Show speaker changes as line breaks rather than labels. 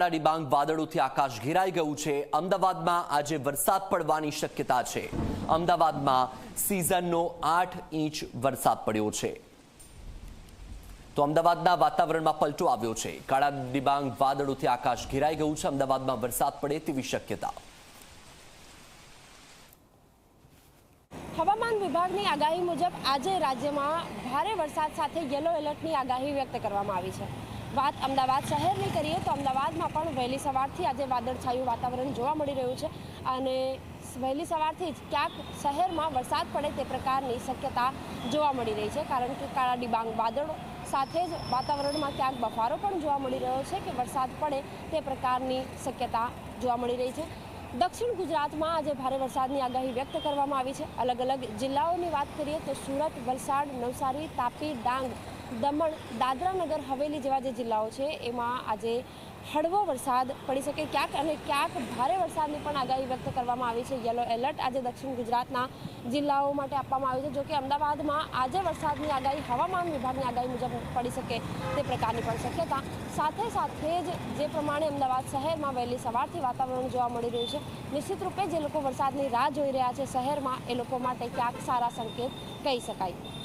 ડિબાંગ વાદળોથી આકાશ ઘેરાઈ ગયું છે. અમદાવાદમાં આજે વરસાદ પડવાની શક્યતા છે. અમદાવાદમાં સિઝનનો આઠ ઇંચ વરસાદ પડ્યો છે. તો અમદાવાદના વાતાવરણમાં પલટો આવ્યો છે. કાળા ડિબાંગ વાદળોથી આકાશ ઘેરાઈ ગયું છે. અમદાવાદમાં વરસાદ પડે તેવી શક્યતા.
હવામાન વિભાગની આગાહી મુજબ આજે રાજ્યમાં ભારે વરસાદ સાથે યલો એલર્ટની આગાહી વ્યક્ત કરવામાં આવી છે. વાત અમદાવાદ શહેરની કરીએ તો અમદાવાદમાં પણ વહેલી સવારથી આજે વાદળછાયું વાતાવરણ જોવા મળી રહ્યું છે અને વહેલી સવારથી જ ક્યાંક શહેરમાં વરસાદ પડે તે પ્રકારની શક્યતા જોવા મળી રહી છે કારણ કે કાળા ડિબાંગ વાદળો સાથે જ વાતાવરણમાં ક્યાંક બફારો પણ જોવા મળી રહ્યો છે કે વરસાદ પડે તે પ્રકારની શક્યતા જોવા મળી રહી છે. દક્ષિણ ગુજરાતમાં આજે ભારે વરસાદની આગાહી વ્યક્ત કરવામાં આવી છે. અલગ અલગ જિલ્લાઓની વાત કરીએ તો સુરત, વલસાડ, નવસારી, તાપી, ડાંગ દમણ દાદરાનગર હવેલી જેવા જે જિલ્લાઓ છે, એમાં આજે હળવો વરસાદ પડી શકે. ક્યાંક અને ક્યાંક ભારે વરસાદની પણ આગાહી વ્યક્ત કરવામાં આવી છે. યલો એલર્ટ આજે દક્ષિણ ગુજરાતના જિલ્લાઓ માટે આપવામાં આવ્યું છે, જોકે અમદાવાદમાં આજે વરસાદની આગાહી હવામાન વિભાગની આગાહી મુજબ પડી શકે તે પ્રકારની પણ શક્યતા. સાથે સાથે જ જે પ્રમાણે અમદાવાદ શહેરમાં વહેલી સવારથી વાતાવરણ જોવા મળી રહ્યું છે. નિશ્ચિત રૂપે જે લોકો વરસાદની રાહ જોઈ રહ્યા છે શહેરમાં, એ લોકો માટે ક્યાંક સારા સંકેત કહી શકાય.